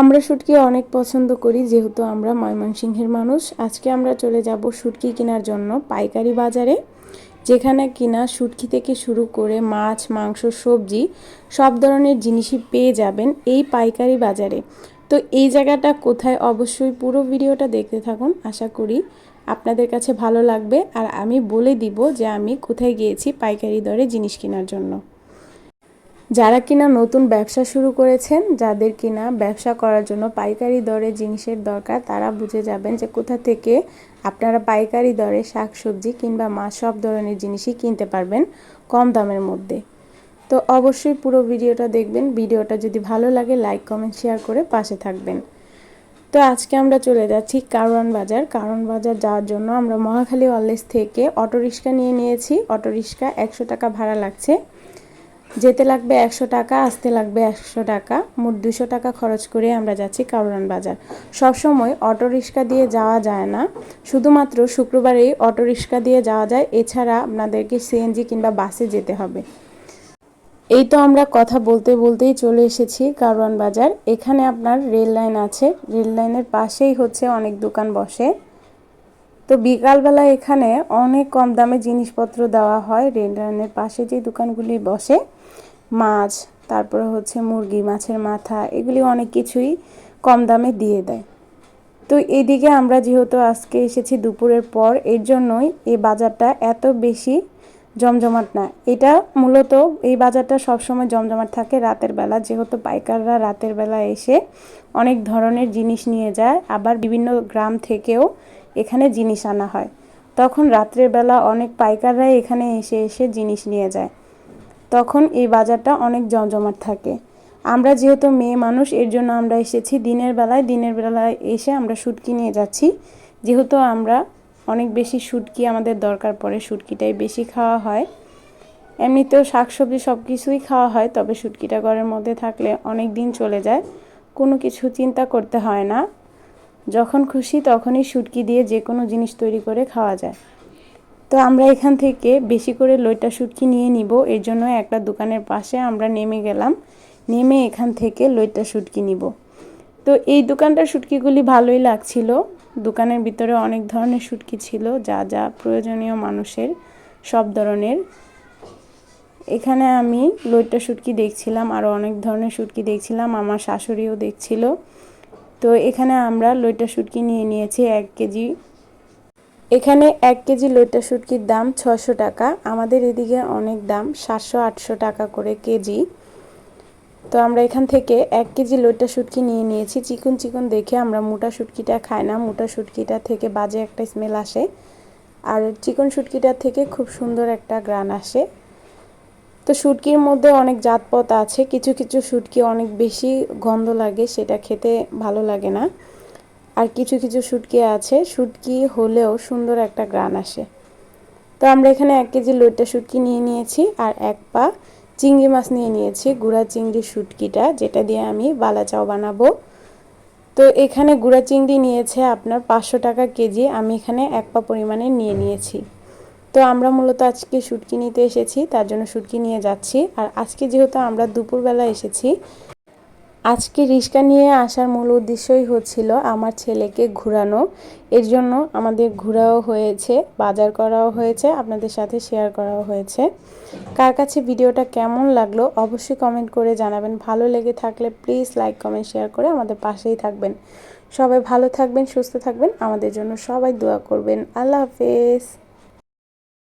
আমরা শুটকি অনেক পছন্দ করি, যেহেতু আমরা ময়মনসিংহের মানুষ। আজকে আমরা চলে যাব শুটকি কেনার জন্য পাইকারি বাজারে, যেখানে কিনা শুটকি থেকে শুরু করে মাছ, মাংস, সবজি, সব ধরনের জিনিসই পেয়ে যাবেন এই পাইকারি বাজারে। তো এই জায়গাটা কোথায় অবশ্যই পুরো ভিডিওটা দেখতে থাকুন। আশা করি আপনাদের কাছে ভালো লাগবে। আর আমি বলে দিব যে আমি কোথায় গিয়েছি পাইকারি দরে জিনিস কেনার জন্য। যারা কিনা নতুন ব্যবসা শুরু করেছেন, যাদের কিনা ব্যবসা করার জন্য পাইকারি দরে জিনিসের দরকার, তারা বুঝে যাবেন যে কোথা থেকে আপনারা পাইকারি দরে শাক সবজি কিংবা মাছ সব ধরনের জিনিসই কিনতে পারবেন কম দামের মধ্যে। তো অবশ্যই পুরো ভিডিওটা দেখবেন। ভিডিওটা যদি ভালো লাগে লাইক কমেন্ট শেয়ার করে পাশে থাকবেন। তো আজকে আমরা চলে যাচ্ছি কারওয়ান বাজার। কারওয়ান বাজার যাওয়ার জন্য আমরা মহাখালী অললেস থেকে অটোরিক্সা নিয়ে নিয়েছি। অটোরিক্সা একশো টাকা ভাড়া লাগছে। যেতে লাগবে একশো টাকা, আসতে লাগবে একশো টাকা, মোট দুশো টাকা খরচ করে আমরা যাচ্ছি কারুরান বাজার। সবসময় অটো রিক্সা দিয়ে যাওয়া যায় না। শুধুমাত্র শুক্রবারেই অটো রিক্সা দিয়ে যাওয়া যায়, এছাড়া আপনাদেরকে সিএনজি কিংবা বাসে যেতে হবে। এই তো আমরা কথা বলতে বলতেই চলে এসেছি কারওয়ান বাজার। এখানে আপনার রেল লাইন আছে। রেল লাইনের পাশেই হচ্ছে অনেক দোকান বসে। তো বিকালবেলা এখানে অনেক কম দামে জিনিসপত্র দেওয়া হয়। লাইনের পাশে যে দোকানগুলি বসে, মাছ, তারপরে হচ্ছে মুরগি, মাছের মাথা, এগুলি অনেক কিছুই কম দামে দিয়ে দেয়। তো এদিকে আমরা যেহেতু আজকে এসেছি দুপুরের পর, এর জন্যই এই বাজারটা এত বেশি জমজমাট না। এটা মূলত এই বাজারটা সবসময় জমজমাট থাকে রাতের বেলা। যেহেতু পাইকাররা রাতের বেলা এসে অনেক ধরনের জিনিস নিয়ে যায়, আবার বিভিন্ন গ্রাম থেকেও এখানে জিনিস আনা হয়। তখন রাত্রের বেলা অনেক পাইকাররাই এখানে এসে এসে জিনিস নিয়ে যায়। তখন এই বাজারটা অনেক জমজমাট থাকে। আমরা যেহেতু মেয়ে মানুষ, এর জন্য আমরা এসেছি। দিনের বেলায় দিনের বেলায় এসে আমরা শুটকি নিয়ে যাচ্ছি। যেহেতু আমরা অনেক বেশি শুটকি আমাদের দরকার পড়ে, শুটকিটাই বেশি খাওয়া হয়। এমনিতেও শাকসবজি সব কিছুই খাওয়া হয়, তবে শুটকিটা ঘরের মধ্যে থাকলে অনেক দিন চলে যায়। কোনো কিছু চিন্তা করতে হয় না। যখন খুশি তখনই শুটকি দিয়ে যে কোনো জিনিস তৈরি করে খাওয়া যায়। তো আমরা এখান থেকে বেশি করে লইটা শুটকি নিয়ে নিব। এর জন্য একটা দোকানের পাশে আমরা নেমে গেলাম। নেমে এখান থেকে লইটা শুটকি নিব। তো এই দোকানটার শুটকিগুলি ভালোই লাগছিল। দোকানের ভিতরে অনেক ধরনের শুটকি ছিল, যা যা প্রয়োজনীয় মানুষের সব ধরনের। এখানে আমি লইটা শুটকি দেখছিলাম আরও অনেক ধরনের শুটকি দেখছিলাম, আমার শাশুড়িও দেখছিল। তো এখানে আমরা লইটা শুটকি নিয়ে নিয়েছি এক কেজি। এখানে এক কেজি লইটা শুটকির দাম ছশো টাকা, আমাদের এদিকে অনেক দাম, সাতশো, আটশো টাকা করে কেজি। তো আমরা এখান থেকে এক কেজি লইটা শুটকি নিয়ে নিয়েছি। চিকন চিকন দেখে আমরা মোটা শুটকিটা খাই না, মোটা শুটকিটা থেকে বাজে একটা স্মেল আসে। আর চিকন শুটকিটার থেকে খুব সুন্দর একটা গ্রান আসে। তো শুটকির মধ্যে অনেক জাতপথ আছে, কিছু কিছু শুটকি অনেক বেশি গন্ধ লাগে, সেটা খেতে ভালো লাগে না। আর কিছু কিছু শুটকি আছে শুটকি হলেও সুন্দর একটা গ্রান আসে। তো আমরা এখানে এক কেজি লইটা শুটকি নিয়ে নিয়েছি, আর এক পা চিংড়ি মাছ নিয়ে নিয়েছি, গুড়া চিংড়ি শুটকিটা, যেটা দিয়ে আমি বালা চাও বানাবো। তো এখানে গুঁড়া চিংড়ি নিয়েছে আপনার পাঁচশো টাকা কেজি, আমি এখানে এক পা পরিমাণে নিয়ে নিয়েছি। তো আমরা মূলত আজকে শুটকি নিতে এসেছি, তার জন্য শুটকি নিয়ে যাচ্ছি। আর আজকে যেহেতু আমরা দুপুরবেলা এসেছি আজকে রিক্সা নিয়ে আসার মূল উদ্দেশ্যই হচ্ছিল আমার ছেলেকে ঘুরানো। এর জন্য আমাদের ঘোরাও হয়েছে, বাজার করাও হয়েছে, আপনাদের সাথে শেয়ার করাও হয়েছে। কার কাছে ভিডিওটা কেমন লাগল অবশ্যই কমেন্ট করে জানাবেন। ভালো লেগে থাকলে প্লিজ লাইক কমেন্ট শেয়ার করে আমাদের পাশেই থাকবেন। সবাই ভালো থাকবেন, সুস্থ থাকবেন। আমাদের জন্য সবাই দোয়া করবেন। আল্লাহ হাফেজ।